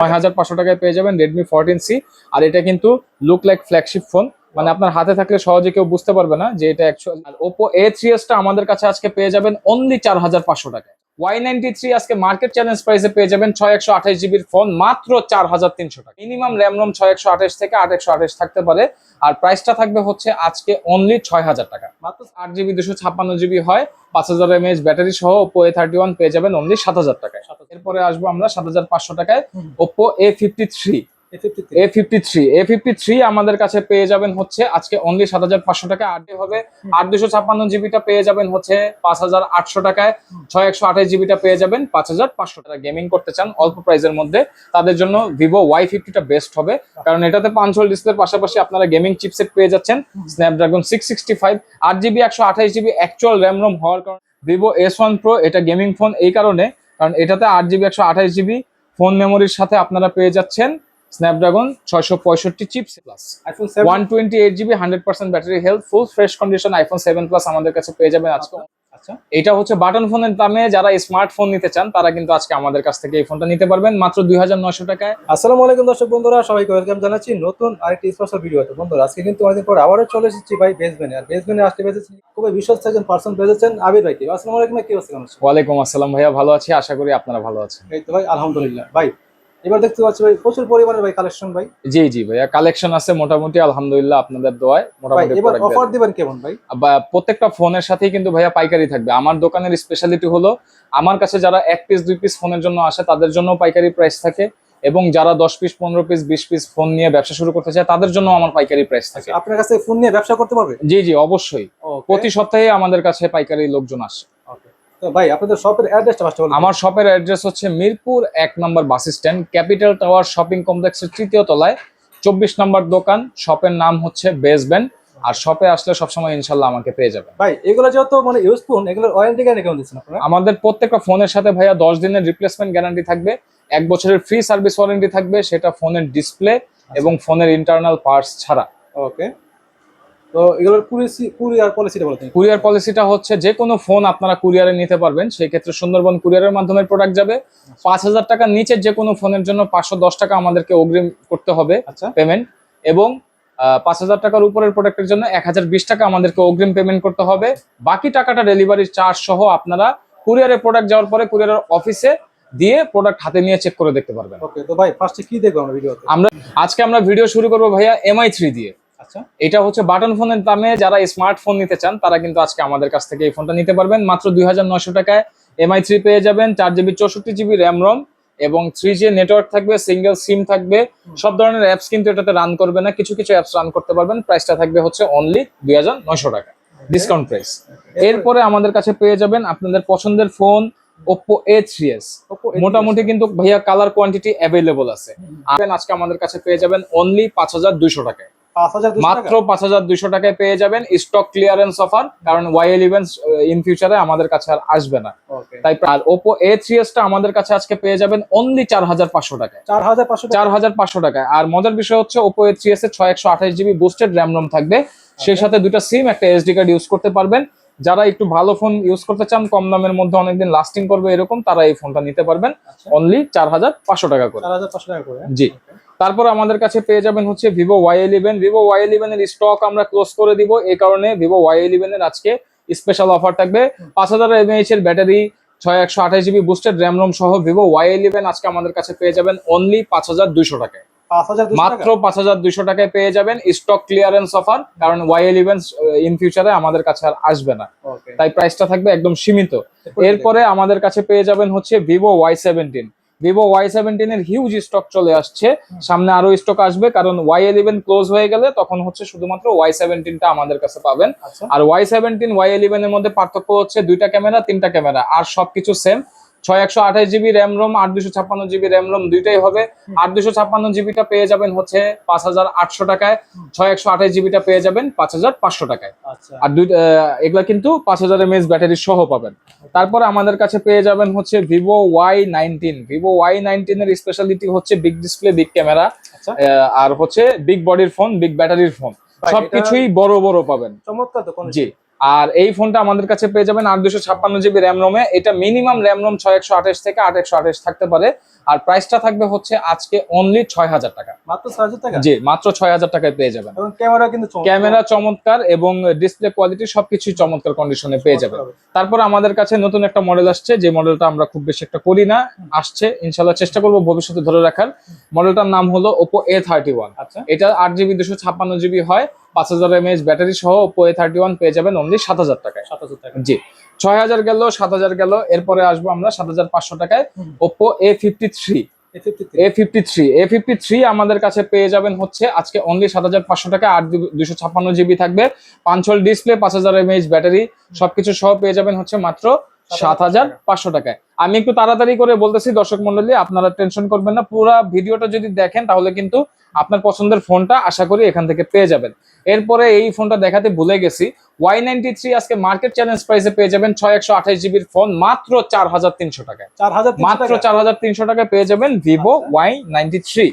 নয় হাজার পাঁচশো টাকায় পেয়ে যাবেন রেডমি ফোরটিন সি আর এটা কিন্তু লুক লাইক ফ্ল্যাগশিপ ফোন মানে আপনার হাতে থাকলে সহজে কেউ বুঝতে পারবে না যে এটা অ্যাকচুয়াল ওপো এ থ্রি টা আমাদের কাছে আজকে পেয়ে যাবেন অনলি চার হাজার পাঁচশো টাকায়। ওয়াই নাইনটি থ্রি আজকে মার্কেট চ্যালেঞ্জ প্রাইসে পেয়ে যাবেন ছয় একশো আঠাশ জিবির ফোন মাত্র চার হাজার তিনশো টাকা। মিনিমাম র্যাম রোম ছয় একশো আঠাশ থেকে আট একশো আঠাশ থাকতে পারে। আর প্রাইসটা থাকবে হচ্ছে আজকে অনলি ছয় হাজার টাকা। মাত্র আট জিবি দুশো ছাপ্পান্ন জিবি হয় পাঁচ হাজার এমএএচ ব্যাটারি সহ ওপো এ থার্টি ওয়ান পেয়ে যাবেন অনলি সাত হাজার টাকায়। এরপরে আসব আমরা সাত হাজার পাঁচশো টাকায় Oppo A fifty three A fifty three A fifty three আমাদের কাছে পেয়ে যাবেন হচ্ছে আজকে অনলি সাত হাজার পাঁচশো টাকা আট হবে আট দুশো ছাপ্পান্ন জিবিটা পেয়ে যাবেন হচ্ছে পাঁচ হাজার আটশো টাকায়। ছয় একশো আঠাশ জিবিটা পেয়ে যাবেন পাঁচ হাজার পাঁচশো টাকা। গেমিং করতে চান অল্প প্রাইসের মধ্যে তাদের জন্য ভিভো ওয়াই ফিফটিটা বেস্ট হবে। কারণ এটাতে পাঁচ হোল ডিসপ্লের পাশাপাশি আপনারা গেমিং চিপসেট পেয়ে যাচ্ছেন। স্ন্যাপড্রাগন সিক্স সিক্সটি ফাইভ আট জিবি একশো আঠাশ জিবি অ্যাকচুয়াল র্যাম রোম হওয়ার কারণে ভিভো এস ওয়ান প্রো এটা গেমিং ফোন এই কারণে। কারণ এটাতে আট জিবি একশো আঠাশ জিবি ফোন মেমোরির সাথে আপনারা পেয়ে যাচ্ছেন। স্ন্যাপড্রাগন ছয়শো পঁয়ষট্টি chips plus iPhone one twenty eight GB hundred percent battery health full fresh condition iPhone seven plus আমাদের কাছে পেয়ে যাবেন আজকে। আচ্ছা এটা হচ্ছে বাটন ফোনের দামে যারা স্মার্টফোন নিতে চান তারা কিন্তু আজকে আমাদের কাছ থেকে এই ফোনটা নিতে পারবেন। মাত্র দুই হাজার নয়শো টাকায়। আসসালামু আলাইকুম দর্শক বন্ধুরা সবাইকে ওয়েলকাম জানাচ্ছি নতুন আরেকটি স্পেশাল ভিডিওতে বন্ধুরা আজকে কিন্তু অনেকদিন পর আবারও চলে এসেছি ভাই বেসবেনে আর বেসবেনে আসতে পেরেছি খুবই বিশ্বস্ত একজন পার্সন পেয়েছেন আবির ভাইকে আসসালামু আলাইকুম ভাই, কি কেমন ওয়ালাইকুম আসসালাম ভাইয়া ভালো আছি আশা করি আপনারা ভালো আছেন। এই তো ভাই আলহামদুলিল্লাহ। ভাই এবার দেখতে পাচ্ছি ভাই প্রচুর পরিমাণে ভাই কালেকশন ভাই। জি জি ভাইয়া কালেকশন আছে মোটামুটি আলহামদুলিল্লাহ আপনাদের দোয়ায় মোটামুটি এবার অফার দিবেন কেমন ভাই? প্রত্যেকটা ফোনের সাথেই কিন্তু ভাইয়া পাইকারি থাকবে। আমার দোকানের স্পেশালিটি হলো আমার কাছে যারা এক পিস দুই পিস ফোনের জন্য আসে তাদের জন্য পাইকারি প্রাইস থাকে। এবং যারা দশ পিস পনেরো পিস বিশ পিস ফোন নিয়ে ব্যবসা শুরু করতে চায় তাদের জন্য আমার পাইকারি প্রাইস থাকে। আপনার কাছে ফোন নিয়ে ব্যবসা করতে পারবে? জি জি অবশ্যই। প্রতি সপ্তাহে আমাদের কাছে পাইকারি লোকজন আসে। ভাই আপনাদের শপের অ্যাড্রেসটা ফার্স্ট বলুন। আমার শপের অ্যাড্রেস হচ্ছে মিরপুর এক নম্বর bus stand capital tower shopping কমপ্লেক্সের তৃতীয় তলায় চব্বিশ নম্বর দোকান শপের নাম হচ্ছে বেসব্যান্ড আর শপে আসলে সবসময় ইনশাল্লাহ আমাকে পেয়ে যাবেন। ভাই এগুলো যেহেতু মানে ইউজ ফোন এগুলোর ওয়ারেন্টি গ্যারান্টি কেমন দিচ্ছেন আপনারা? আমাদের প্রত্যেকটা ফোনের সাথে ভাইয়া দশ দিনের রিপ্লেসমেন্ট গ্যারান্টি থাকবে এক বছরের ফ্রি সার্ভিস ওয়ারেন্টি থাকবে সেটা ফোনের ডিসপ্লে এবং ফোনের ইন্টারনাল পার্টস ছাড়া। ওকে তো এগুলোর কুরিয়ার পলিসিটা বলতে কুরিয়ার পলিসিটা হচ্ছে যে কোনো ফোন আপনারা কুরিয়ারে নিতে পারবেন সেই ক্ষেত্রে সুন্দরবন কুরিয়ারের মাধ্যমে প্রোডাক্ট যাবে। পাঁচ হাজার টাকার নিচের যে কোনো ফোনের জন্য পাঁচশো দশ টাকা আমাদেরকে অগ্রিম করতে হবে আচ্ছা। পেমেন্ট এবং পাঁচ হাজার টাকার উপরের প্রোডাক্টের জন্য এক হাজার বিশ টাকা আমাদেরকে অগ্রিম পেমেন্ট করতে হবে। বাকি টাকাটা ডেলিভারি চার্জ সহ আপনারা কুরিয়ারে প্রোডাক্ট যাওয়ার পরে কুরিয়ারের অফিসে দিয়ে প্রোডাক্ট হাতে নিয়ে চেক করে দেখতে পারবেন। ওকে তো ভাই ফার্স্টে কি দেখব আমরা ভিডিওতে আমরা আজকে আমরা ভিডিও শুরু করব ভাইয়া এমআই থ্রি দিয়ে। আচ্ছা। এটা হচ্ছে বাটন ফোনের দামে যারা স্মার্টফোন নিতে চান তারা কিন্তু আজকে আমাদের কাছ থেকে এই ফোনটা নিতে পারবেন। মাত্র দুই হাজার নয়শো টাকায় এমআই থ্রি পেয়ে যাবেন চার জিবি চৌষট্টি জিবি র্যাম রম এবং থ্রি জি নেটওয়ার্ক থাকবে সিঙ্গেল সিম থাকবে। সব ধরনের অ্যাপস কিন্তু এটাতে রান করবে না কিছু কিছু অ্যাপস রান করতে পারবেন। প্রাইসটা থাকবে হচ্ছে অনলি দুই হাজার নয়শো টাকা ডিসকাউন্ট প্রাইস এরপরে আমাদের কাছে পেয়ে যাবেন আপনাদের পছন্দের phone Oppo A three S মোটামুটি কিন্তু ভাইয়া কালার কোয়ান্টিটি অ্যাভেলেবল আছে। আজকে আমাদের কাছে পেয়ে যাবেন অনলি পাঁচ হাজার দুইশো টাকায়। মাত্র পাঁচ হাজার দুইশো টাকায় পেয়ে যাবেন স্টক ক্লিয়ারেন্স অফার কারণ ওয়াই ইলেভেন ইন ফিউচারে আমাদের কাছে আর আসবে না। তাই আর ওপো এ থ্রি টা আমাদের কাছে আজকে পেয়ে যাবেন অনলি চার হাজার পাঁচশো টাকায়। চার হাজার পাঁচশো চার হাজার পাঁচশো টাকায়। আর মজার বিষয় হচ্ছে ওপো এ থ্রি এস এর ছয় একশো আঠাশ জিবি বুস্টেড র্যাম রম থাকবে সেই সাথে দুটা সিম একটা এসডি কার্ড ইউজ করতে পারবেন। যারা একটু ভালো ফোন ইউজ করতে চান কম দামের মধ্যে অনেকদিন লাস্টিং করবে এরকম তারা এই ফোনটা নিতে পারবেন আচ্ছা। অনলি চার হাজার পাঁচশো টাকা করে। চার হাজার পাঁচশো টাকা করে। জি। তারপর আমাদের কাছে পেয়ে যাবেন হচ্ছে Vivo Y eleven Vivo Y eleven এর স্টক আমরা ক্লোজ করে দিব। এই কারণে ভিভো ওয়াই ইলেভেন এর আজকে স্পেশাল অফার থাকবে। পাঁচ হাজার এমএএইচ এর ব্যাটারি ছয় একশো আঠাশ জিবি বুস্টেড র্যাম রোম সহ ভিভো ওয়াই ইলেভেন আজকে আমাদের কাছে পেয়ে যাবেন অনলি পাঁচ হাজার দুইশো টাকায়। মাত্র পাঁচ হাজার দুইশো টাকায় পেয়ে যাবেন স্টক ক্লিয়ারেন্স অফার কারণ ওয়াই ইলেভেন ইন ফিউচারে আমাদের কাছে আর আসবে না। তাই প্রাইসটা থাকবে একদম সীমিত। এরপরে? আমাদের কাছে পেয়ে যাবেন হচ্ছে Vivo Y seventeen Vivo Y seventeen এর হিউজ স্টক চলে আসছে। সামনে আরও স্টক আসবে কারণ ওয়াই ইলেভেন ক্লোজ হয়ে গেলে তখন হচ্ছে শুধুমাত্র ওয়াই সেভেন্টিনটা আমাদের কাছে পাবেন। আচ্ছা। আর ওয়াই সেভেন্টিন ওয়াই ইলেভেন এর মধ্যে পার্থক্য হচ্ছে দুইটা ক্যামেরা তিনটা ক্যামেরা। আর সবকিছু সেম ছয় একশো আঠাশ জিবি র্যাম রোম আট দুশো ছাপ্পান্ন জিবি র্যাম রোম দুইটাই হবে। আট দুশো ছাপ্পান্ন জিবিটা পেয়ে যাবেন হচ্ছে পাঁচ হাজার আটশো টাকায়। ছয় একশো আঠাশ জিবিটা পেয়ে যাবেন পাঁচ হাজার পাঁচশো টাকায়। আচ্ছা। আর দুই এগুলা কিন্তু পাঁচ হাজার এমএএচ ব্যাটারি সহ পাবেন। তারপরে আমাদের কাছে পেয়ে যাবেন হচ্ছে Vivo Y nineteen. Vivo Y নাইনটিনের speciality হচ্ছে বিগ ডিসপ্লে বিগ ক্যামেরা আচ্ছা। আর হচ্ছে বিগ বডির ফোন বিগ ব্যাটারির ফোন সবকিছুই বড় বড় পাবেন। চমৎকার তো জি। আর এই ফোনটা আমাদের কাছে পেয়ে যাবেন আট দুশো ছাপ্পান্ন জিবি র্যাম রোমে এটা মিনিমাম র্যাম রোম ছয় একশো আঠাশ থেকে আট একশো আঠাশ থাকতে পারে। আর প্রাইসটা থাকবে হচ্ছে আজকে অনলি ছয় হাজার টাকা। মাত্র ছয় হাজার টাকা? জি মাত্র ছয় হাজার টাকায় পেয়ে যাবেন। ক্যামেরা কিন্তু ক্যামেরা চমৎকার এবং ডিসপ্লে কোয়ালিটি সবকিছুই চমৎকার কন্ডিশনে পেয়ে যাবেন। তারপর আমাদের কাছে নতুন একটা মডেল আসছে। যে মডেলটা আমরা খুব বেশি একটা করি না আসছে। ইনশাল্লাহ চেষ্টা করব ভবিষ্যতে ধরে রাখার। মডেলটার নাম হলো ওপো এ থার্টি ওয়ান আচ্ছা। এটা আট জিবি দুশো ছাপ্পান্ন জিবি হয়। পাঁচ হাজার এমএএচ ব্যাটারি সহ ওপো এ থার্টি ওয়ান পেয়ে যাবেন অনলি সাত হাজার টাকায়। সাত হাজার টাকা। জি ছয় হাজার গেল সাত হাজার গেল এরপরে আসব আমরা সাত হাজার পাঁচশো টাকায়। Oppo A fifty three A fifty three A fifty three আমাদের কাছে পেয়ে যাবেন হচ্ছে আজকে অনলি সাত হাজার পাঁচশো টাকা আট দুশো ছাপ্পান্ন জিবি থাকবে। পাঁচশোল ডিসপ্লে পাঁচ হাজার এমএইচ ব্যাটারি সবকিছু সহ পেয়ে যাবেন হচ্ছে মাত্র সাত হাজার পাঁচশো টাকায়। আমি একটু তাড়াতাড়ি করে বলতেছি দর্শক মন্ডলী আপনারা টেনশন করবেন না পুরো ভিডিওটা যদি দেখেন তাহলে কিন্তু আপনার পছন্দের ফোনটা আশা করি এখান থেকে পেয়ে যাবেন। এরপরে এই ফোনটা দেখাতে ভুলে গেছি ওয়াই নাইনটি থ্রি আজকে মার্কেট চ্যালেঞ্জ প্রাইসে পেয়ে যাবেন ছয় একশো আঠাশ জিবির ফোন মাত্র চার হাজার তিনশো টাকায়। চার হাজার মাত্র চার হাজার তিনশো টাকায় পেয়ে যাবেন Vivo. Y ninety three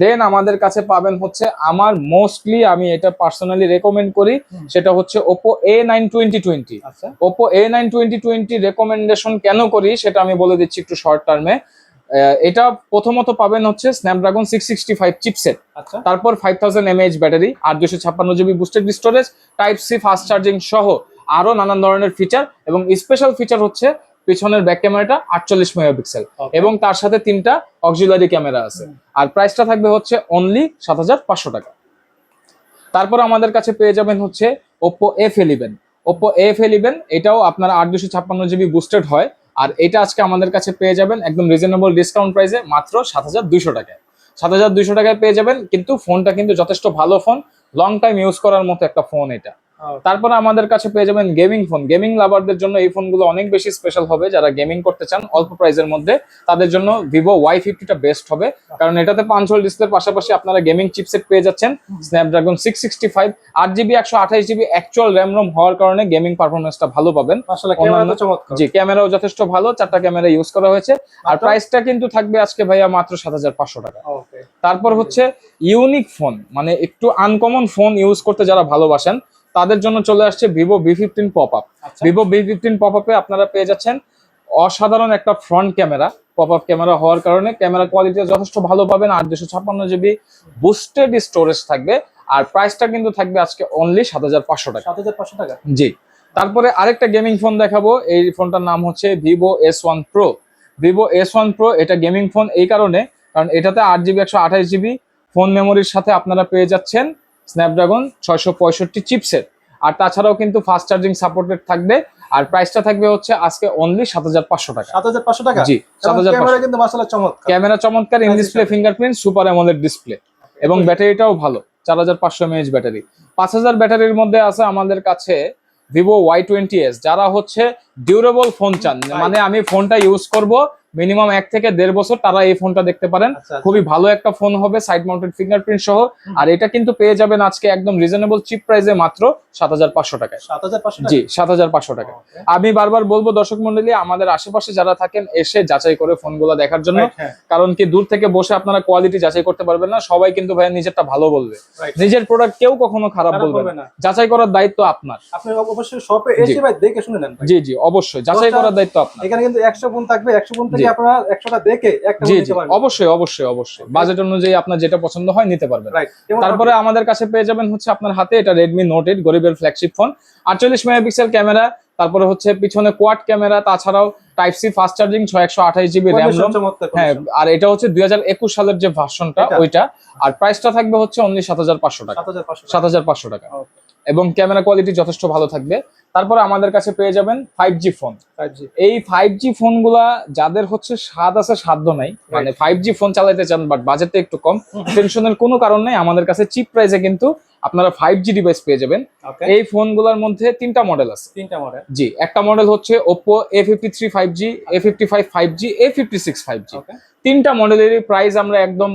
then আমাদের কাছে পাবেন হচ্ছে আমার মোস্টলি আমি এটা পার্সোনালি রেকমেন্ড করি সেটা হচ্ছে Oppo A nine twenty twenty আচ্ছা। Oppo A nine twenty twenty recommendation কেন করি সেটা আমি বলে দিচ্ছি একটু শর্ট টার্মে এটা প্রথমত পাবেন হচ্ছে Snapdragon six sixty five chipset তারপর five thousand M A H battery আর দুশো ছাপ্পান্ন GB boosted storage type C fast charging সহ আরও নানান ধরনের ফিচার এবং স্পেশাল ফিচার হচ্ছে পিছনের ব্যাক ক্যামেরাটা আটচল্লিশ মেগাপিক্সেল. এবং তার সাথে তিনটা অক্সিলারি ক্যামেরা আছে। আর প্রাইসটা থাকবে হচ্ছে অনলি সাত হাজার পাঁচশো টাকা। তারপর আমাদের কাছে পেয়ে যাবেন হচ্ছে Oppo F eleven Oppo F eleven এটাও আপনার আট দুশো ছাপ্পান্ন জিবি বুস্টেড হয়। আর এটা আজকে আমাদের কাছে পেয়ে যাবেন একদম রিজনেবল ডিসকাউন্ট প্রাইসে মাত্র সাত হাজার দুইশো টাকায়। সাত হাজার দুইশো টাকায় পেয়ে যাবেন কিন্তু ফোনটা কিন্তু যথেষ্ট ভালো ফোন লং টাইম ইউজ করার মতো একটা ফোন এটা। তারপরে আমাদের কাছে পেয়ে যাবেন গেমিং ফোন গেমিং লাভারদের জন্য এই ফোনগুলো অনেক বেশি স্পেশাল হবে। যারা গেমিং করতে চান অল্প প্রাইসের মধ্যে তাদের জন্য ভিভো ওয়াই ফিফটিটা বেস্ট হবে। কারণ এটাতে পাঁচশোল ডিসপ্লের পাশাপাশি আপনারা গেমিং চিপসেট পেয়ে যাচ্ছেন। স্ন্যাপড্রাগন সিক্স সিক্সটি ফাইভ আট জিবি একশো আঠাশ জিবি অ্যাকচুয়াল র্যাম রোম হওয়ার কারণে গেমিং পারফরমেন্সটা ভালো পাবেন। জি ক্যামেরাও যথেষ্ট ভালো। চারটা ক্যামেরা ইউজ করা হয়েছে। আর? প্রাইসটা কিন্তু থাকবে আজকে ভাইয়া মাত্র সাত হাজার পাঁচশো টাকা। তারপর হচ্ছে ইউনিক ফোন মানে একটু আনকমন ফোন ইউজ করতে যারা ভালোবাসেন তাদের জন্য চলে আসছে Vivo V fifteen pop up Vivo V fifteen pop আপে আপনারা পেয়ে যাচ্ছেন অসাধারণ একটা front camera pop up camera হওয়ার কারণে ক্যামেরা কোয়ালিটি যথেষ্ট ভালো পাবেন আর দুশো ছাপ্পান্ন জিবি বুস্টেড স্টোরেজ থাকবে আর প্রাইসটা কিন্তু থাকবে আজকে অনলি সাত হাজার পাঁচশো টাকা। সাত হাজার পাঁচশো টাকা। জি। তারপরে আরেকটা গেমিং ফোন দেখাবো এই ফোনটার নাম হচ্ছে Vivo S one pro Vivo S one pro এটা গেমিং ফোন এই কারণে কারণ এটাতে আট জিবি একশো আঠাশ জিবি ফোন মেমোরির সাথে আপনারা পেয়ে যাচ্ছেন। স্ন্যাপড্রাগন ছয়শো পঁয়ষট্টি চিপসেট আর তাছাড়াও কিন্তু ফাস্ট চার্জিং সাপোর্টেড থাকবে। আর প্রাইসটা থাকবে হচ্ছে আজকে অনলি সাত হাজার পাঁচশো টাকা। সাত হাজার পাঁচশো টাকা? জি সাত হাজার ক্যামেরা কিন্তু মাসালা চমৎকার। ক্যামেরা চমৎকার in display fingerprint super AMOLED display এবং ব্যাটারিটাও ভালো চার হাজার পাঁচশো এমএএইচ ব্যাটারি। পাঁচ হাজার ব্যাটারির মধ্যে আছে আমাদের কাছে ভিভো ওয়াই টোয়েন্টি এস যারা হচ্ছে ডিউরেবল ফোন চান মানে আমি ফোনটা ইউজ করব মিনিমাম এক থেকে দেড় বছর তারা এই ফোনটা দেখতে পারেন। আচ্ছা খুবই ভালো একটা ফোন হবে সাইড মাউন্টেড ফিঙ্গারপ্রিন্ট সহ। আর এটা কিন্তু পেয়ে যাবেন আজকে একদম রিজনেবল চিপ প্রাইসে মাত্র সাত হাজার পাঁচশো টাকায়। জি সাত হাজার পাঁচশো টাকা আমি বারবার বলব দর্শক মন্ডলী আমাদের আশেপাশে যারা থাকেন এসে যাচাই করে ফোনগুলো দেখার জন্য। হ্যাঁ, কারণ কি দূর থেকে বসে আপনারা কোয়ালিটি যাচাই করতে পারবেন না। সবাই কিন্তু ভাই নিজেরটা ভালো বলবে। নিজের প্রোডাক্ট কেউ কখনো খারাপ বলবে না। যাচাই করার দায়িত্ব আপনার। আপনি অবশ্যই শপে এসে ভাই দেখে শুনে নেন জি জি অবশ্যই। যাচাই করার দায়িত্ব আপনার। এখানে কিন্তু একশো ফোন থাকবে একশো ফোন থেকে। আপনারা একশোটা দেখে একটা জি ফোন জি। নিতে পারবেন। অবশ্যই অবশ্যই অবশ্যই। বাজেট অনুযায়ী আপনার যেটা পছন্দ হয় নিতে পারবেন। তারপরে আমাদের কাছে পেয়ে যাবেন হচ্ছে আপনার হাতে এটা গরিবের ফ্ল্যাগশিপ ফোন আটচল্লিশ মেগাপিক্সেল ক্যামেরা তারপরে হচ্ছে পিছনে কোয়াড ক্যামেরা তাছাড়াও টাইপ সি ফাস্ট চার্জিং ছয় একশো আঠাশ জিবি র্যাম হ্যাঁ আর এটা হচ্ছে দুই হাজার একুশ সালের যে ভার্সনটা ওইটা। আর প্রাইসটা থাকবে হচ্ছে অনলি সাত হাজার পাঁচশো টাকা। সাত হাজার পাঁচশো টাকা। এবং ক্যামেরা কোয়ালিটি যথেষ্ট ভালো থাকবে। তারপরে আমাদের কাছে পেয়ে যাবেন ফাইভ জি ফোন এই ফাইভ জি ফোনগুলা যাদের হচ্ছে স্বাদ আছে সাধ্য নাই। মানে ফাইভ জি ফোন চালাইতে চান বাট বাজেটটা একটু কম। টেনশনের কোনো কারণ নেই আমাদের কাছে চিপ প্রাইসে কিন্তু আপনারা ফাইভ জি ডিভাইস পেয়ে যাবেন। এই ফোনগুলোর মধ্যে তিনটা মডেল আছে। তিনটা মডেল জি একটা মডেল হচ্ছে Oppo A fifty three five G A fifty five five G A fifty six five G তিনটা মডেলেরই প্রাইস আমরা একদম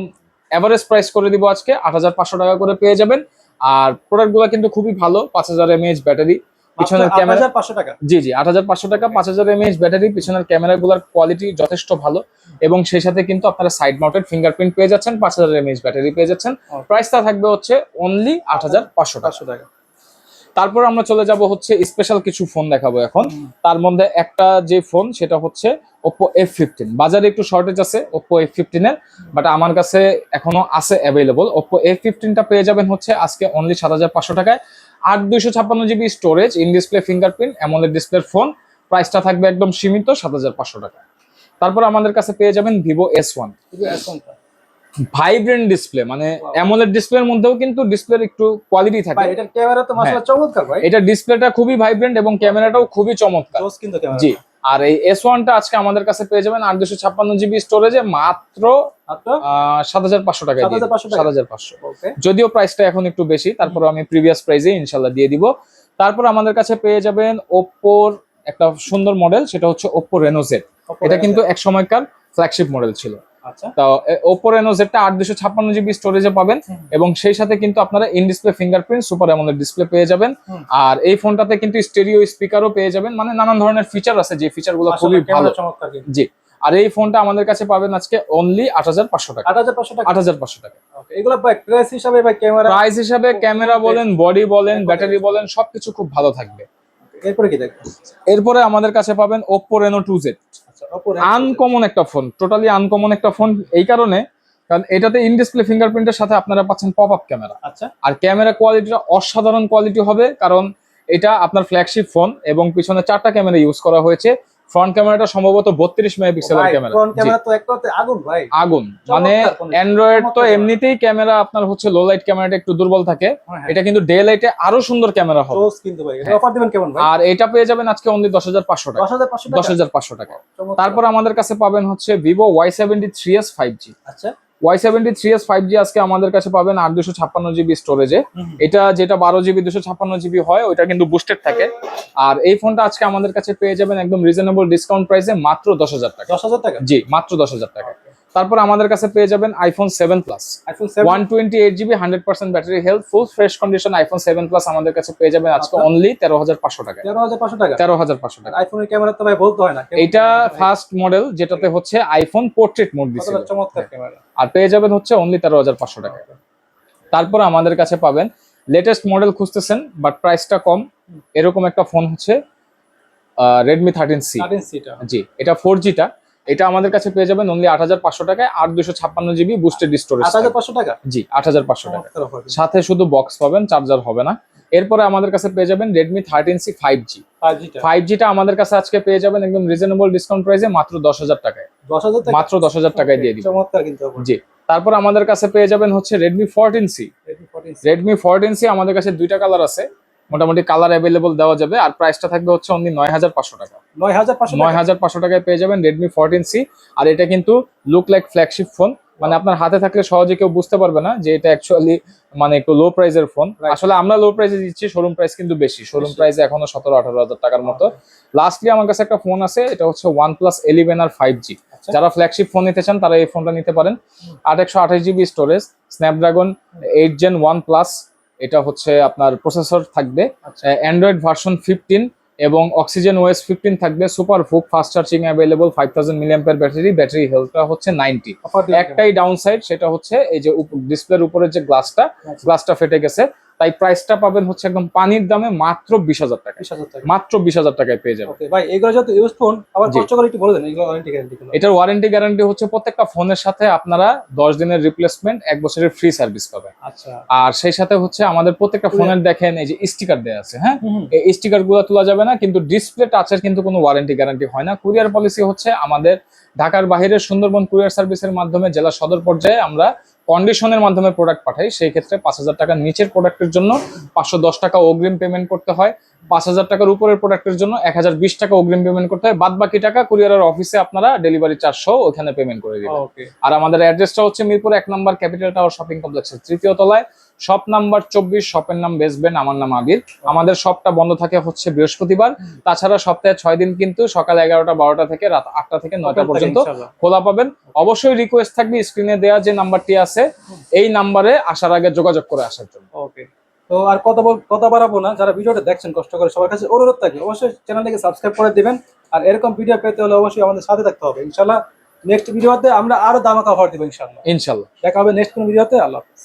অ্যাভারেজ প্রাইস করে দিব আজকে আট হাজার পাঁচশো টাকা করে পেয়ে যাবেন। আর প্রোডাক্টগুলো কিন্তু খুবই ভালো পাঁচ হাজার এমএএইচ ব্যাটারি পিছনের ক্যামেরা টাকা। জি জি আট হাজার পাঁচশো টাকা পাঁচ হাজার এমএএইচ ব্যাটারি পিছনের ক্যামেরাগুলোর কোয়ালিটি যথেষ্ট ভালো। এবং সেই সাথে কিন্তু আপনারা সাইড মাউন্টেড ফিঙ্গারপ্রিন্ট পেয়ে যাচ্ছেন পাঁচ হাজার এমএএইচ ব্যাটারি পেয়ে যাচ্ছেন. প্রাইসটা থাকবে হচ্ছে অনলি আট হাজার পাঁচশো টাকা। পাঁচশো টাকা। তারপর আমরা চলে যাব হচ্ছে স্পেশাল কিছু ফোন দেখাবো এখন। তার মধ্যে একটা যে ফোন সেটা হচ্ছে ওপো এফ ফিফটিন বাজারে একটু শর্টেজ আছে ওপো এফ ফিফটিনের বাট আমার কাছে এখনও আছে অ্যাভেলেবল ওপো এফ ফিফটিনটা পেয়ে যাবেন হচ্ছে আজকে অনলি সাত হাজার পাঁচশো টাকায়। আট দুইশো ছাপ্পান্ন GB storage in display fingerprint AMOLED ডিসপ্লের ফোন প্রাইসটা থাকবে একদম সীমিত সাত হাজার পাঁচশো টাকা। তারপর আমাদের কাছে পেয়ে যাবেন ভিভো এস ওয়ান। কিন্তু এখনটা ভাইব্রেন্ট ডিসপ্লে মানে. অ্যামোলেড ডিসপ্লের মধ্যেও কিন্তু ডিসপ্লের একটু কোয়ালিটি থাকে। এটার ক্যামেরা তো মাশাআল্লাহ চমৎকার ভাই। এটা ডিসপ্লেটা খুবই ভাইব্রেন্ট এবং ক্যামেরাটাও খুবই চমৎকার। জোস কিন্তু ক্যামেরা জি। আর এই এস ওয়ানটা আজকে আমাদের কাছে পেয়ে যাবেন আট দুশো ছাপ্পান্ন জিবি স্টোরেজে মাত্র সাত হাজার পাঁচশো টাকা সাত হাজার পাঁচশো যদিও প্রাইসটা এখন একটু বেশি তারপর আমি প্রিভিয়াস প্রাইসে ইনশাল্লাহ দিয়ে দিব। তারপর আমাদের কাছে পেয়ে যাবেন ওপ্পোর একটা সুন্দর মডেল সেটা হচ্ছে ওপ্পো রেনোজেড এটা কিন্তু এক সময়কার ফ্ল্যাগশিপ মডেল ছিল। তো ওপো রেনো জেডটা আট দুশো ছাপ্পান্ন জিবি স্টোরেজে পাবেন। এবং সেই সাথে কিন্তু আপনারা in display fingerprint super AMOLED display পেয়ে যাবেন। আর এই ফোনটাতে কিন্তু স্টেরিও স্পিকারও পেয়ে যাবেন। মানে নানান ধরনের ফিচার আছে যে ফিচারগুলো খুবই ভালো। জি। আর এই ফোনটা আমাদের কাছে পাবেন আজকে অনলি আট হাজার পাঁচশো টাকা। 8500 টাকা? আট হাজার পাঁচশো টাকা। ওকে এগুলো প্রাইস হিসাবে ভাই ক্যামেরা? প্রাইস হিসাবে ক্যামেরা বলেন বডি বলেন ব্যাটারি বলেন সবকিছু খুব ভালো থাকবে। এরপরে কি দেখবেন এরপরে আমাদের কাছে পাবেন ওপো রেনো টু জেড আচ্ছা Oppo Reno আনকমন একটা ফোন টোটালি আনকমন একটা ফোন এই কারণে কারণ এটাতে ইন ডিসপ্লে ফিঙ্গারপ্রিন্টের সাথে আপনারা পাচ্ছেন পপ আপ ক্যামেরা আচ্ছা। আর ক্যামেরা কোয়ালিটিটা অসাধারণ কোয়ালিটি হবে কারণ এটা আপনার ফ্ল্যাগশিপ ফোন এবং পিছনে চারটা ক্যামেরা ইউজ করা হয়েছে। ফ্রন্ট ক্যামেরাটা সম্ভবত বত্রিশ মেগাপিক্সেলের ক্যামেরা ফ্রন্ট ক্যামেরা তো একটাতে আগুন ভাই। আগুন। মানে অ্যান্ড্রয়েড তো এমনিতেই ক্যামেরা আপনার হচ্ছে লো লাইট ক্যামেরাটা একটু দুর্বল থাকে। হ্যাঁ, এটা কিন্তু ডে লাইটে আরও সুন্দর ক্যামেরা হবে। ক্লোজ কিন্তু ভাই। এটা হ্যাঁ। অফার দিবেন কেমন ভাই? আর এটা পেয়ে যাবেন আজকে অনলি দশ হাজার পাঁচশো টাকা। 10500 টাকা। দশ হাজার পাঁচশো টাকা। তারপর আমাদের কাছে পাবেন হচ্ছে Vivo Y seventy three S five G আচ্ছা। Y seventy three S five G আজকে আমাদের কাছে পাবেন আট দুশো ছাপ্পান্ন জিবি স্টোরেজে এটা যেটা বারো জিবি দুশো ছাপ্পান্ন জিবি হয় ওইটা কিন্তু বুস্টেড থাকে। আর এই ফোনটা আজকে আমাদের কাছে পেয়ে যাবেন একদম রিজনেবল ডিসকাউন্ট প্রাইসে মাত্র দশ হাজার টাকা। 10000 টাকা? জি মাত্র দশ হাজার টাকা। তারপর আমাদের কাছে পেয়ে যাবেন iPhone seven plus iPhone one twenty eight GB hundred percent battery health full fresh condition iPhone seven plus আমাদের কাছে পেয়ে যাবেন আজকে আচ্ছা। অনলি তেরো হাজার পাঁচশো টাকা 13500 টাকা? তেরো হাজার পাঁচশো টাকা। আইফোনের ক্যামেরা তো ভাই বলতে হয় না। এটা ফার্স্ট মডেল যেটাতে হচ্ছে আইফোন পোর্ট্রেট মোড চমৎকার ক্যামেরা আর পেয়ে যাবেন হচ্ছে অনলি তেরো হাজার পাঁচশো টাকা। তারপর আমাদের কাছে পাবেন লেটেস্ট মডেল খুঁজতেছেন বাট প্রাইসটা কম। এরকম একটা ফোন হচ্ছে রেডমি থার্টিন সি 13 সিটা জি এটা ফোর জিটা এটা আমাদের কাছে পেয়ে যাবেন অনলি আট হাজার পাঁচশো টাকায় আট দুশো ছাপ্পান্ন জিবি বুস্টেড স্টোরেজ 8500 টাকা? জি আট হাজার পাঁচশো টাকা। সাথে শুধু বক্স পাবেন চার্জার হবে না। এরপরে আমাদের কাছে পেয়ে যাবেন Redmi thirteen C five G five জিটা আমাদের কাছে আজকে পেয়ে যাবেন একদম রিজনেবল ডিসকাউন্ট প্রাইসে মাত্র দশ হাজার টাকায়। 10000 টাকা? মাত্র দশ হাজার টাকায় দিয়ে offer। জি তারপর আমাদের কাছে পেয়ে যাবেন হচ্ছে Redmi fourteen C Redmi 14 C। Redmi fourteen C আমাদের কাছে দুইটা কালার আছে। মোটামুটি কালার অ্যাভেলেবল দেওয়া যাবে। আর প্রাইসটা থাকবে হচ্ছে অনলি নয় হাজার পাঁচশো টাকা। 9500 নয় হাজার পাঁচশো টাকায় পেয়ে যাবেন রেডমি ফোরটিন সি আর এটা কিন্তু লুক লাইক ফ্ল্যাগশিপ ফোন মানে আপনার হাতে থাকলে সহজে কেউ বুঝতে পারবে না যে এটা অ্যাকচুয়ালি মানে একটু লো প্রাইসের ফোন আসলে আমরা লো প্রাইসে দিচ্ছি শোরুম প্রাইস কিন্তু বেশি। শোরুম। প্রাইস এখনও সতেরো আঠারো হাজার টাকার মতো। লাস্টলি আমার কাছে একটা ফোন আছে এটা হচ্ছে one plus eleven R five G আচ্ছা। যারা ফ্ল্যাগশিপ ফোন নিতে চান তারা এই ফোনটা নিতে পারেন। আট একশো আঠাশ GB storage Snapdragon eight gen one plus এটা হচ্ছে আপনার প্রসেসর থাকবে আচ্ছা। অ্যান্ড্রয়েড ভার্সন ফিফটিন এবং অক্সিজেন ওয়েস ফিফটিন থাকবে সুপার ফুক fast charging available five thousand মিলিয়াম্পের battery battery হেলথটা হচ্ছে নাইনটি একটাই ডাউন সাইড সেটা হচ্ছে এই যে ডিসপ্লের উপরে যে গ্লাসটা আচ্ছা। গ্লাসটা ফেটে গেছে তাই প্রাইসটা পাবেন হচ্ছে একদম পানির দামে মাত্র বিশ হাজার টাকা 20000 টাকা মাত্র বিশ হাজার টাকায় পেয়ে যাবেন। ওকে ভাই এগুলো যত ইউজ ফোন আবার জি। করে একটু বলে দেন এগুলো ওয়ারেন্টি গ্যারান্টি এটার ওয়ারেন্টি গ্যারান্টি হচ্ছে প্রত্যেকটা ফোনের সাথে আপনারা দশ দিনের রিপ্লেসমেন্ট এক বছরের ফ্রি সার্ভিস পাবেন। আচ্ছা। আর সেই সাথে হচ্ছে আমাদের প্রত্যেকটা ফোনের দেখেন এই যে স্টিকার দেওয়া আছে হ্যাঁ। এই স্টিকারগুলো তোলা যাবে না কিন্তু ডিসপ্লে টাচের কিন্তু কোনো ওয়ারেন্টি গ্যারান্টি হয় না। কুরিয়ার পলিসি হচ্ছে আমাদের ঢাকার বাইরের সুন্দরবন কুরিয়ার সার্ভিসের মাধ্যমে জেলা সদর পর্যায়ে আমরা কন্ডিশনের মাধ্যমে প্রোডাক্ট পাঠাই সেই ক্ষেত্রে পাঁচ হাজার টাকার নিচের প্রোডাক্টের জন্য পাঁচশো দশ টাকা অগ্রিম পেমেন্ট করতে হয়। পাঁচ হাজার টাকার উপরের প্রোডাক্টের জন্য এক হাজার বিশ টাকা অগ্রিম পেমেন্ট করতে হয়। বাদ বাকি টাকা কুরিয়ারের অফিসে আপনারা ডেলিভারি চার্জ সহ ওখানে পেমেন্ট করে দিবেন। আর আমাদের অ্যাড্রেসটা হচ্ছে মিরপুর এক নম্বর ক্যাপিটাল টাওয়ার শপিং কমপ্লেক্সের তৃতীয় তলায়। শপ নাম্বার চব্বিশ শপের নাম বেসবেন আমার নাম আবির। আমাদের শপটা বন্ধ থাকে হচ্ছে বৃহস্পতিবার। তাছাড়া সপ্তাহে ছয় দিন কিন্তু সকাল এগারোটা বারোটা থেকে রাত আটটা থেকে নয়টা পর্যন্ত খোলা পাবেন। অবশ্যই রিকোয়েস্ট থাকবে স্ক্রিনে দেওয়া যে নাম্বারটি আছে এই নাম্বারে আসার আগে যোগাযোগ করে আসার জন্য। ওকে তো আর কথা বল কথা বাড়াবো না? যারা ভিডিওটা দেখছেন কষ্ট করে সবার কাছে অনুরোধ থাকবে অবশ্যই চ্যানেলটিকে সাবস্ক্রাইব করে দিবেন। আর এরকম ভিডিও পেতে হলে অবশ্যই আমাদের সাথে থাকতে হবে। ইনশাল্লাহ নেক্সট ভিডিওতে আমরা আরও দামাকা অফার দেবো ইনশাল্লাহ ইনশাল্লাহ দেখা হবে নেক্সট কোন ভিডিওতে আল্লাহ হাফেজ।